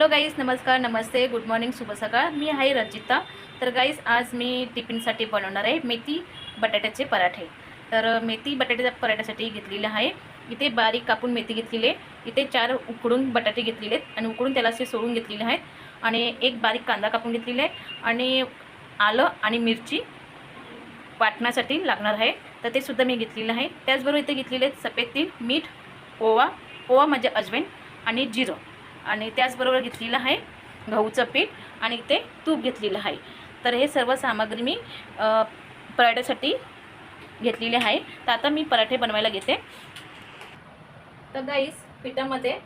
Hello guys नमस्कार नमस्ते good morning शुभ सकाळ. मी आहे रंजिता. तर गाईज आज मी टिफिनसाठी बनवणार आहे मेथी बटाट्याचे पराठे. तर मेथी बटाट्याच्या पराठ्यासाठी घेतलेले आहे. इथे बारीक कापून मेथी घेतलेली आहे. इथे चार उकडून बटाटे घेतलेले आहेत आणि उकडून त्याला असे सोडून घेतलेले आहेत. आणि एक बारीक कांदा कापून घेतलेला आहे. आणि आलं आणि मिरची वाटण्यासाठी लागणार आहे. तर ते सुद्धा मी घेतलेलं आहे. त्याचबरोबर इथे घेतलेले आहेत सफेद तीळ मीठ ओवा. ओवा म्हणजे अजवेन आणि जिरं. आणि त्याचबरोबर घेतलेलं आहे गहूचं पीठ आणि ते तूप घेतलेलं आहे. तर हे सर्व सामग्री मी पराठ्यासाठी घेतलेली आहे. तर आता मी पराठे बनवायला घेते. तर गाईस पिठामध्ये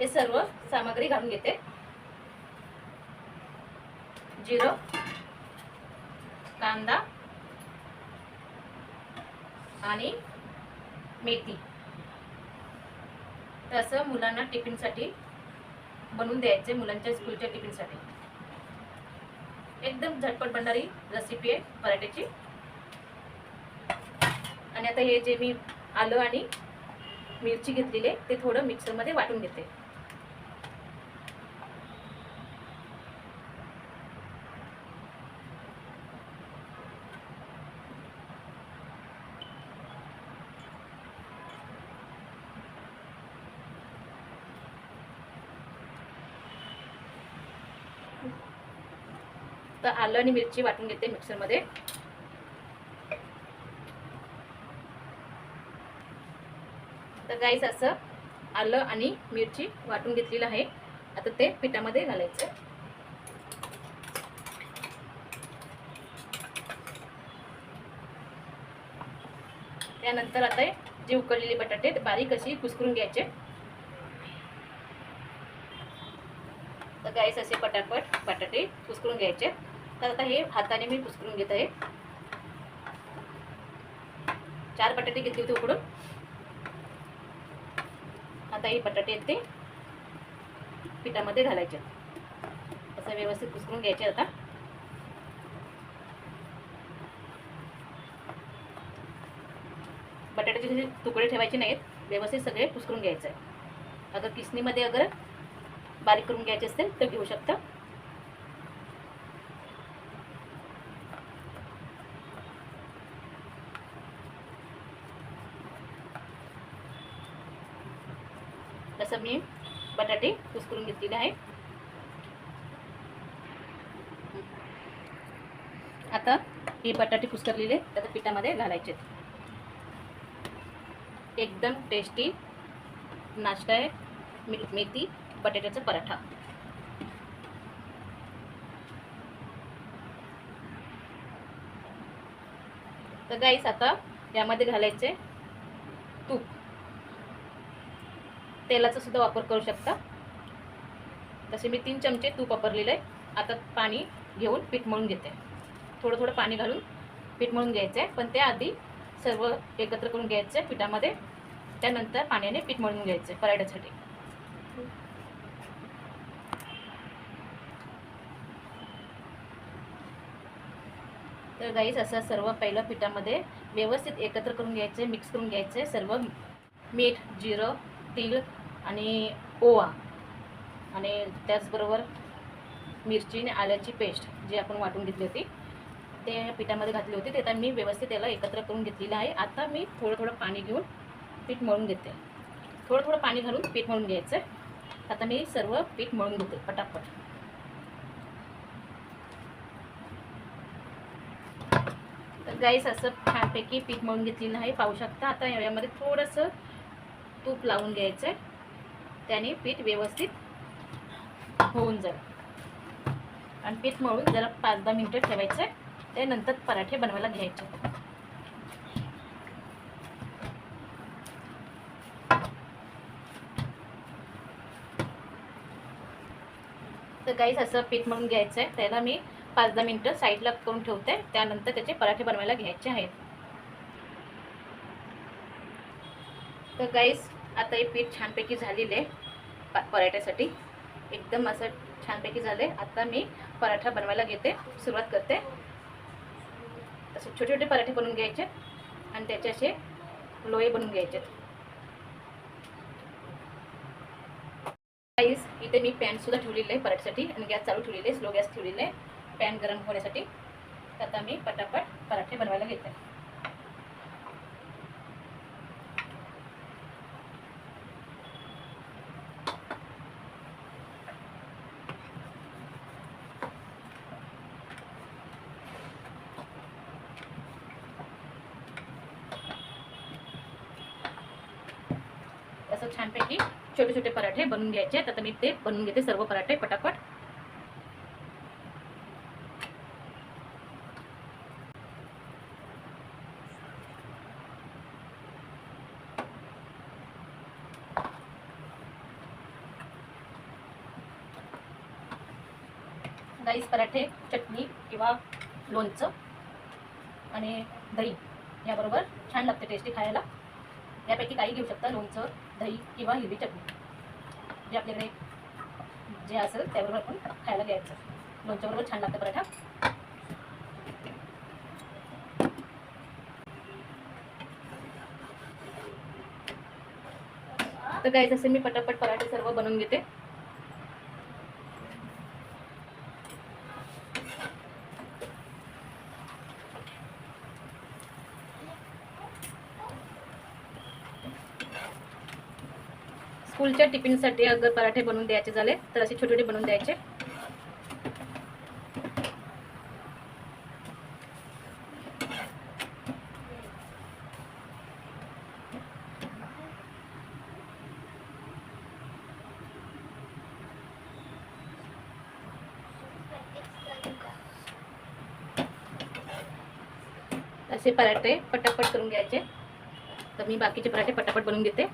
हे सर्व सामग्री घालून घेते. जिरं कांदा आणि मेथी. तसं मुलांना टिफिनसाठी बनवून द्यायचे मुलांच्या स्कूलच्या टिफिनसाठी. एकदम झटपट बनणारी रेसिपी आहे पराठ्याची आणि आता हे जे मी आलं आणि मिरची घेतलेली आहे ते थोडं मिक्सरमध्ये वाटून घेते. तर आलं आणि मिरची वाटून घेते मिक्सरमध्ये. तर गाईस असं आलं आणि मिरची वाटून घेतलेलं आहे. आता ते पिठामध्ये घालायचं. त्यानंतर आता जे उकडलेले बटाटे ते बारीक अशी कुसकरून घ्यायचे. तर गाईस असे पटापट बटाटे कुसकरून घ्यायचे. तर आता हे हाताने मी कुसकरून घेत आहे. चार बटाटे घेतले होते उकडून. आता हे बटाटे आहेत ते पिठामध्ये घालायचे असं व्यवस्थित कुसकरून घ्यायचे आता. बटाट्याचे तुकडे ठेवायचे नाहीत व्यवस्थित सगळे कुसकरून घ्यायचं आहे अगर किसणीमध्ये अगर बारीक करून घ्यायचे असतील तर घेऊ शकता. असं मी बटाटे कुसकरून घेतलेले आहे. आता हे बटाटे कुसकरलेले त्याच्या पिठामध्ये घालायचे एकदम टेस्टी नाश्ता आहे. मेथी बटाट्याचा पराठा. तर गाईस आता यामध्ये घालायचे तूप. तेलाचा सुद्धा वापर करू शकता. तसे मी तीन चमचे तूप वापरलेलं आहे. आता पाणी घेऊन पीठ मळून घेते. थोडं थोडं पाणी घालून पीठ मळून घ्यायचं आहे पण त्याआधी सर्व एकत्र करून घ्यायचं आहे पिठामध्ये. त्यानंतर पाण्याने पीठ मळून घ्यायचं आहे पराठ्यासाठी. तर गाईस असं सर्व पहिलं पिठामध्ये व्यवस्थित एकत्र करून घ्यायचे मिक्स करून घ्यायचे सर्व मीठ जिरं तीळ आणि ओवा. आणि त्याचबरोबर मिरची आणि आल्याची पेस्ट जी आपण वाटून घेतली होती ते पिठामध्ये घातली होती. ते आता मी व्यवस्थित त्याला एकत्र करून घेतलेलं आहे. आता मी थोडं थोडं पाणी घेऊन पीठ मळून घेते. थोडं थोडं पाणी घालून पीठ मळून घ्यायचं आता मी सर्व पीठ मळून घेते पटापट. तर गाईस असं छानपैकी पीठ मळून घेतलेलं आहे. पाहू शकता आता यामध्ये थोडंसं तूप लावून घ्यायचं आहे त्याने पीठ व्यवस्थित होऊन जाईल. आणि पीठ मळून जरा पाच दहा मिनटं ठेवायचं आहे. त्यानंतर पराठे बनवायला घ्यायचे. तर काहीच असं पीठ म्हणून घ्यायचं आहे. त्याला मी पाच दहा मिनटं साईडला करून ठेवते. त्यानंतर त्याचे पराठे बनवायला घ्यायचे आहेत. तर काहीच आता हे पीठ छानपैकी झालेलं आहे. प पराठ्यासाठी. एकदम असं छानपैकी झालं आहे आता मी पराठा बनवायला घेते. सुरुवात करते. असे छोटे छोटे पराठे बनवून घ्यायचे. आणि त्याचे असे लोहे बनवून घ्यायचे. गाईस इथे मी पॅनसुद्धा ठेवलेलं आहे पराठ्यासाठी. आणि गॅस चालू ठेवलेले आहे. स्लो गॅस ठेवलेले आहे. पॅन गरम होण्यासाठी. तर आता मी पटापट पराठे बनवायला घेते. असं छानपैकी छोटे छोटे पराठे बनवून घ्यायचे तर आता मी ते बनवून घेते सर्व पराठे पटापट. राईस पराठे चटणी किंवा लोणचं आणि दही. याबरोबर छान लागते टेस्टी खायला. यापैकी काही घेऊ शकता लोणचं दही किंवा हिरवी चटणी. जे आपल्याकडे जे असेल त्याबरोबर आपण खायला घ्यायचं. लोणच्याबरोबर छान लागतं पराठा. तर काय असे मी पटापट पराठे सर्व बनवून घेते. स्कूलच्या टिफिनसाठी अगर पराठे बनवून द्यायचे झाले तर असे छोटे छोटे बनवून द्यायचे. असे पराठे पटापट करून घ्यायचे. तर मी बाकीचे पराठे पटापट बनवून घेते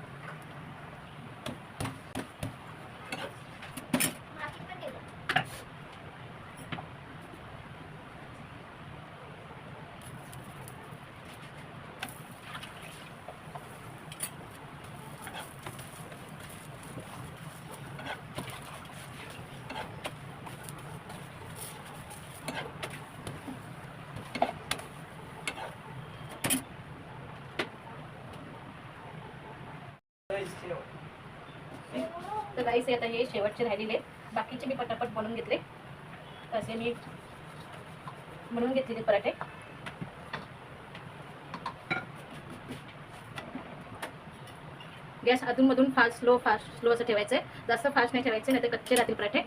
तर गाईस आता हे शेवटचे राहिलेले. बाकीचे मी पटापट बनवून घेतले. तसे मी बनवून घेतलेले पराठे. गॅस अधूनमधून फास्ट स्लो फास्ट स्लो असं ठेवायचं आहे जास्त फास्ट नाही ठेवायचं नाही तर कच्चे राहतील पराठे.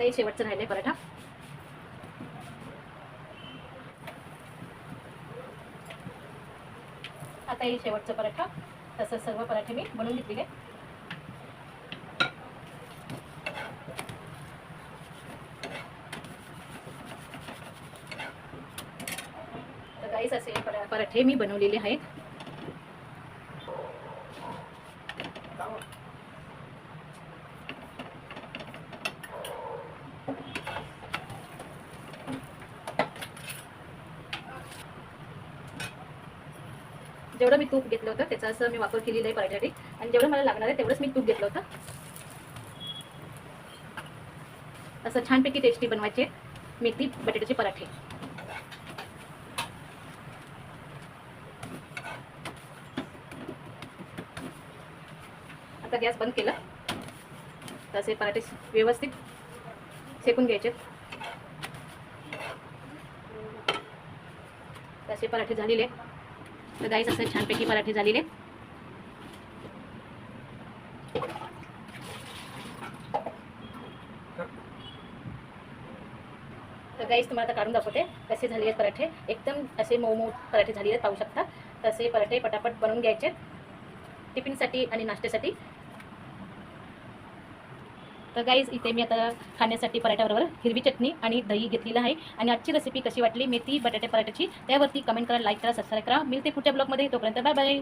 आता हे शेवटचं राहिले पराठा. आता हे शेवटचं पराठा. तसं सर्व पराठे मी बनवून घेतलेले तर काहीच असे परा- पराठे मी बनवलेले आहेत. जेवढं मी तूप घेतलं होतं त्याचा असं मी वापर केलेला आहे पराठ्यासाठी. आणि जेवढं मला लागणार आहे तेवढंच मी तूप घेतलं होतं. असं छानपैकी टेस्टी बनवायचे मेथी बटाट्याचे पराठे. आता गॅस बंद केला. तसे पराठे व्यवस्थित शेकून घ्यायचे. तसे पराठे झालेले. तर गाईस असे छानपैकी पराठे झालेले. तर गाईस तुम्हाला आता काढून दाखवते कसे झाले आहेत पराठे. एकदम असे मऊ मऊ पराठे झाले आहेत पाहू शकता. तसे पराठे पटापट बनवून घ्यायचे. टिफिनसाठी आणि नाश्त्यासाठी. तर गाईज इथे मी आता खाण्यासाठी पराठ्याबरोबर हिरवी चटणी आणि दही घेतलेलं आहे. आणि आजची रेसिपी कशी वाटली? मेथी बटाटे पराठ्याची. त्यावरती कमेंट करा लाईक करा सबस्क्राईब करा. मिळते पुढच्या ब्लॉगमध्ये तोपर्यंत बाय बाय